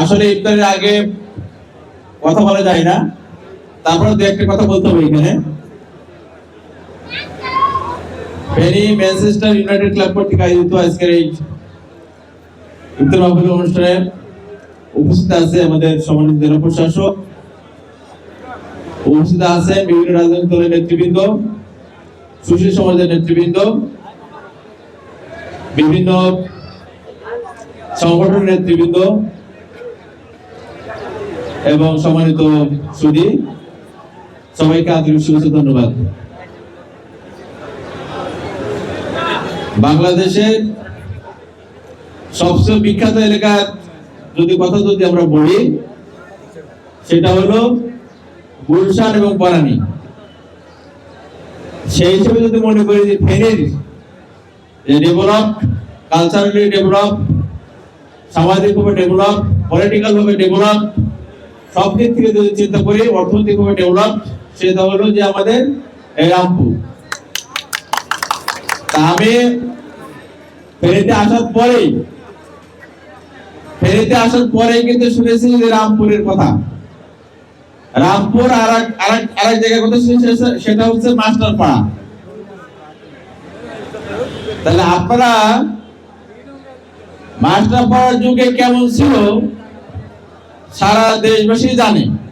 আসলে ইফতারের আগে কথা বলা যায় না। তারপরে দু একটা কথা বলতে হবে এখানে। ফেনী, ম্যানচেস্টার ইউনাইটেড ক্লাব কর্তৃক আয়োজিত আজকের এই ইফতার মাহফিল অনুষ্ঠানে উপস্থিত আছে আমাদের সম্মানিত জেলা প্রশাসক। উপস্থিত আছেন বিভিন্ন রাজনৈতিক দলের নেতৃবৃন্দ, সুশীল সমাজের নেতৃবৃন্দ, বিভিন্ন সংগঠনের নেতৃবৃন্দ এবং সম্মানিত সুদী সবাইকে আন্তরিক শুভেচ্ছা, ধন্যবাদ। বাংলাদেশের সবচেয়ে বিখ্যাত এলাকার যদি কথা যদি আমরা বলি, সেটা হলো গুলশান এবং পরানি সেই হিসেবে যদি মনে করি যে ফেনীর যে ডেভেলপ কালচারালি ডেভেলপ, সামাজিকভাবে ডেভেলপ পলিটিক্যালভাবে ডেভেলপ সব দিক থেকে যদি চিন্তা করি অর্থনৈতিকভাবে ডেভেলপ সেটা হলো যে আমাদের রামপুর। আমি ফেনীতে আসার ফেনীতে আসার কিন্তু শুনেছি যে রামপুরের কথা। রামপুর আর এক জায়গার কথা সেটা হচ্ছে মাস্টার পাড়া তাহলে আপনারা মাস্টার পাড়ার যুগে কেমন ছিল? সারা দেশবাসী জানে।